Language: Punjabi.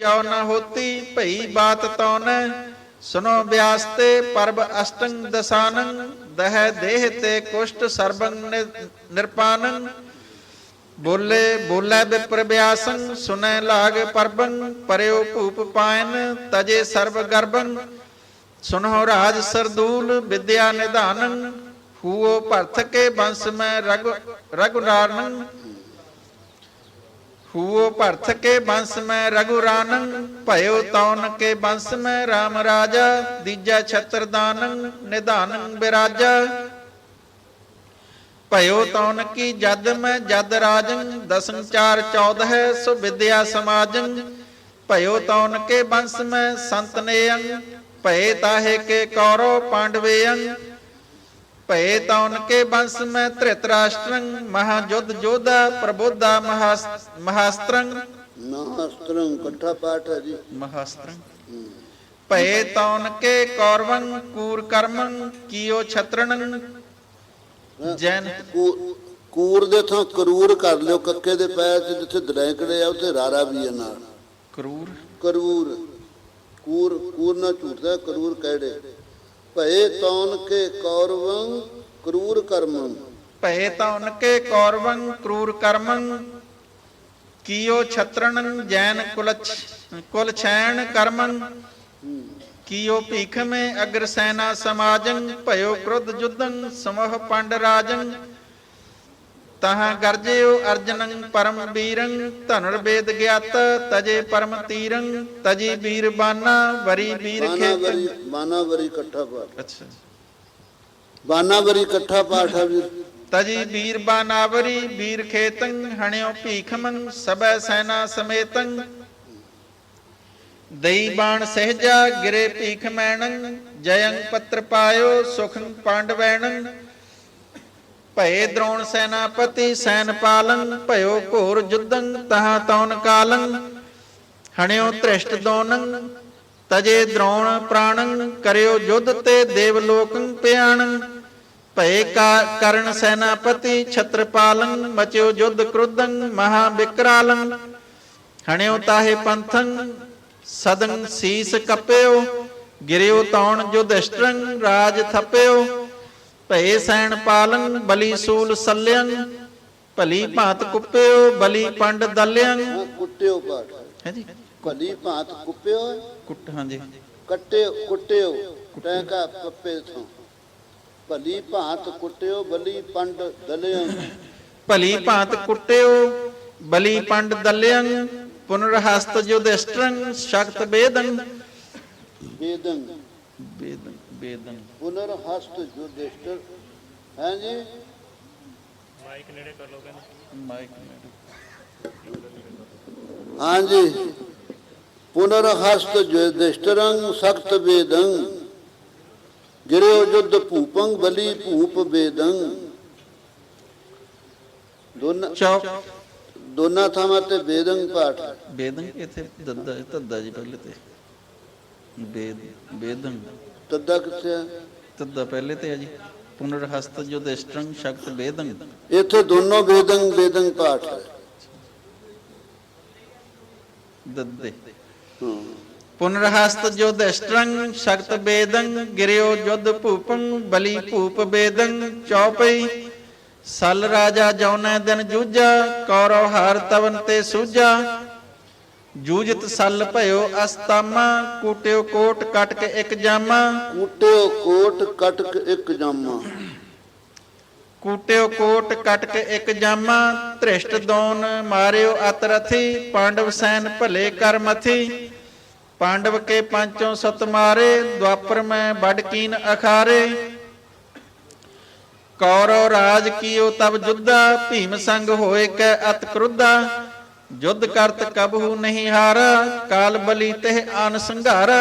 ਜੋ ਨ ਹੋਤੀ ਭਈ ਬਾਤ ਤੌਨ ਸੁਨੋ ਬਿਆਸ ਪਰਬ ਅਸ਼ਟੰ ਦਸਾਨੰ, ਦਹਿ ਦੇਹ ਤੇ ਕੁਸ਼ਟ ਸਰਬੰ ਨਿਰਪਾਨੰ। ਬੋਲੇ ਬੋਲੇ ਬਿਪਰ ਬਿਆਸੰ, ਸੁਨੈ ਲਾਗ ਪਰਬੰ ਪਰਿਓ ਭੂਪ ਪਾਇਨ, ਤਜੇ ਸਰਬ ਗਰਬੰ। ਸੁਨਹੁ ਰਾਜ ਸਰਦੂਲ, ਵਿਦਿਆ ਨਿਧਾਨੰ, ਹੂਓ ਭਰਥ ਕੇ ਬੰਸ ਮੈਂ ਰਗੁ ਰਗੁਨਾਰਨੰ ਹੂਓ ਭਰਥ ਕੇ ਬੰਸ ਮੈਂ ਰਗੁਰਾਨੰ ਭਇਓ ਤੌਨ ਕੇ ਬੰਸ ਮੈਂ RAM ਰਾਜਾ, ਦੀਜਾ ਛਤਰਦਾਨੰ, ਨਿਧਾਨੰ ਬਿਰਾਜਾ। ਭਇਓ ਤੌਨ ਕੀ ਜਦ ਮੈਂ ਜਦ ਰਾਜੰ, ਦਸੰ ਚਾਰ 14 ਸੋ ਵਿਦਿਆ ਸਮਾਜੰ। ਭਇਓ ਤੌਨ ਕੇ ਬੰਸ ਮੈਂ ਸੰਤ ਨੇਯੰ, ਭਏ ਤਾਹੇ ਕੇ ਕੌਰੋ ਪਾਂਡਵੇਯੰ। ਭਏ ਤੌਨ ਕੇ ਬੰਸ ਮੈਂ ਧ੍ਰਿਤਰਾਸ਼ਟਰੰ ਮਹਾਜੁਧ ਜੋਧਾ ਪ੍ਰਬੋਧਾ ਮਹਾਸ- ਮਹਾਸਤਰੰ। ਨਾਸਤਰੰ ਇਕੱਠਾ ਪਾਠ ਹੈ ਜੀ। ਮਹਾਸਤਰੰ। ਭਏ ਤੌਨ ਕੇ ਕੌਰਵੰ ਕੂਰ ਕਰਮੰ ਕੀਓ ਛਤਰਣੰ ਜੈਨ। ਕੂਰ ਦੇ ਥਾਂ ਕਰੂਰ ਕਰ ਲਿਓ ਕੱਕੇ ਦੇ ਪੈਰ ਤੇ ਜਿੱਥੇ ਦਰੈਂਕੜੇ ਆ ਉੱਥੇ ਰਾਰਾ ਵੀ ਹੈ ਨਾਲ। ਕਰੂਰ। ਕਰੂਰ। ਕੂਰ ਕੂਰ ਨਾ ਝੂਠਦਾ ਕਰੂਰ ਕਹਿੜੇ। ਭਏ ਤੌਨ ਕੇ ਕੌਰਵੰ ਕਰੂਰ ਕਰਮੰ। ਭਏ ਤੌਨ ਕੇ ਕੌਰਵੰ ਕਰੂਰ ਕਰਮੰ। ਕੀਓ ਛਤਰਣੰ ਜੈਨ ਕੁਲ ਕੁਲ ਛੈਣ ਕਰਮੰ। ਕੀਓ ਭੀਖ ਮੇ ਅਗਰ ਸੈਨਾ ਸਮਾਜੰ, ਭਇਓ ਕ੍ਰੁੱਧ ਜੁਦੰ ਸਮਹ ਪੰਡ ਰਾਜੰ। ਤਹਾਂ ਗਰਜਿਓ ਅਰਜਨੰ ਪਰਮ ਵੀਰੰ ਧਨੁਰ ਵੇਦ ਗਿਆਤ ਤਜੇ ਪਰਮ ਤੀਰੰ ਤਜੀ ਵੀਰ ਬਾਨਾ ਵਰੀ ਵੀਰ ਖੇਤ। ਬਾਨਾਵਰੀ ਇਕੱਠਾ ਪਾਠ। ਅੱਛਾ। ਬਾਨਾਵਰੀ ਇਕੱਠਾ ਪਾਠ ਹੈ ਵੀਰ। ਤਜੀ ਵੀਰ ਬਾਨਾਵਰੀ ਵੀਰ ਖੇਤੰ ਹਣਿਓ ਭੀਖਮੰ ਸਬੈ ਸੈਨਾ ਸਮੇਤੰ। ਦਈ ਬਾਣ ਸਹਿਜਾ ਗਿਰੇ ਭੀਖ ਮੈਣੰ ਜਯੰ ਪੱਤਰ ਪਾਇਓ ਸੁਖੰ ਪਾਂਡਵੈਣੰ। ਭਏ ਦ੍ਰੋਣ ਸੈਨਾਪਤੀ ਸੈਨ ਪਾਲੰ ਭਇਓ ਘੋਰ ਜੁਦੰ ਤਹਾਂ ਤੌਨ ਕਾਲੰ, ਹਣਿਓ ਤ੍ਰਿਸ਼ਟ ਦੋਨੰ, ਤਜੇ ਦ੍ਰੋਣ ਪ੍ਰਾਣੰ, ਕਰਿਓ ਜੁਧ ਤੇ ਦੇਵ ਪਿਆਣੰ, ਭਏ ਕਰਨ ਸੈਨਾਪਤੀ ਛਤਰਪਾਲੰ, ਮਚਿਓ ਜੁਧ ਕ੍ਰੁੱਧੰ ਮਹਾ ਬਿਕਰਾਲੰ, ਹਣਿਓ ਤਾਹੇ ਪੰਥੰ, ਸਦੰ ਸੀਸ ਕਪਿਓ, ਗਿਰਿਓ ਤੌਣ ਜੁਧਿਸ਼ਟਰੰ ਰਾਜ ਥਪਿਓ ਭਏ ਸੈਣ ਪਾਲੰ ਬਲੀ ਸੂਲ ਸੱਲਿਅੰ। ਭਲੀ ਭਾਂਤ ਕੁੱਪਿਓ ਬਲੀ ਪੰਡ ਦਲਿਅੰ। ਹਾਂ ਕੁੱਟਿਓ ਪਾਠ। ਹੈ ਜੀ? ਭਲੀ ਭਾਂਤ ਕੁੱਪਿਓ ਕੁੱਟ ਹਾਂਜੀ। ਕੱਟੇ ਕੁੱਟਿਓ। ਟੈਂਕਾ ਪੱਪੇ ਤੋਂ ਭਲੀ ਭਾਂਤ ਕੁੱਟਿਓ ਬਲੀ ਪੰਡ ਦਲਿਆਂ ਭਲੀ ਭਾਂਤ ਕੁੱਟਿਓ ਬਲੀ ਪੰਡ ਦਲਿਅੰ। ਪੁਨਰਹਸਤ ਜੁਧਿਸ਼ਟਰੰ ਸ਼ਕਤ ਬੇਦੰ। ਬੇਦੰ। ਬੇਦੰ। ਬੇਦੰ ਪੁਨਰ ਹਸਤ ਜੁਦਿਸ਼ਟਰ ਹੈ ਜੀ? ਮਾਈਕ ਹਾਂ ਜੀ। ਪੁਨਰ ਹਸਤ ਜੁਦਿਸ਼ਟਰੰ ਸਖਤ ਬੇਦੰ ਗਿਰਿਓ ਜੁਦ ਭੂਪੰ ਬਲੀ ਭੂਪ ਬੇਦੰ ਦੋਨਾਂ ਦੋਨਾਂ ਥਾਵਾਂ ਤੇ ਬੇਦੰ ਪਾਠ। ਹੈ। ਬੇਦੰ ਇੱਥੇ ਦੱਦਾ ਜੀ ਪਹਿਲੇ ਤੇ। ਬੇਦ ਬੇਦੰ ਤੱਦਾ ਕਿੱਥੇ ਹੈ ਤੱਦਾ ਪਹਿਲੇ ਤੇ ਹੈ ਜੀ। ਪੁਨਰਹਸਤ ਜੁਧਿਸ਼ਟਰੰ ਸ਼ਕਤ ਬੇਦੰ ਇੱਥੇ ਦੋਨੋਂ ਬੇਦੰ ਬੇਦੰ ਪਾਠ ਹੈ। ਦੱਦੇ। ਪੁਨਰਹਸਤ ਜੁਧਿਸ਼ਟਰੰ ਸ਼ਕਤ ਬੇਦੰ ਗਿਰਿਓ ਜੁਧ ਭੂਪੰ ਬਲੀ ਭੂਪ ਬੇਦੰ ਚੌਪਈ। ਸਲ ਰਾਜਾ ਜੌਨੈ ਦਿਨ ਜੂਝਾ ਕੌਰਵ ਹਾਰ ਤਵਨ ਤੇ ਸੂਝਾ। ਜੂਜਤ ਸਲ ਭਇਓ ਅਸਤਾਮਾ ਕੂਟਿਓ ਕੋਟ ਕਟਕ ਇੱਕ ਜਾਮਾ। ਕੂਟਿਓ ਕੋਟ ਕਟਕ ਇੱਕ ਜਾਮਾ। ਕੂਟਿਓ ਕੋਟ ਕਟਕ ਇੱਕ ਜਾਮਾ ਧ੍ਰਿਸ਼ਟ ਦੋਨ ਮਾਰਿਓ ਅਤਰਥੀ ਪਾਂਡਵ ਸੈਨ ਭਲੇ ਕਰ ਮਥੀ। ਪਾਂਡਵ ਕੇ ਪੰਚੋਂ ਸਤ ਮਾਰੇ ਦੁਆਪਰ ਮੈਂ ਬੜ ਕੀਨ ਅਖਾਰੇ। ਕੌਰਵ ਰਾਜ ਕੀਓ ਤਬ ਜੁੱਧਾ ਭੀਮ ਸੰਗ ਹੋਏ ਕੈ ਅਤ ਕ੍ਰੁੱਧਾ। ਯੁੱਧ ਕਰਤ ਕਬਹੂ ਨਹੀਂ ਹਾਰਾ ਕਾਲ ਬਲੀ ਤੇ ਆਨ ਸੰਘਾਰਾ।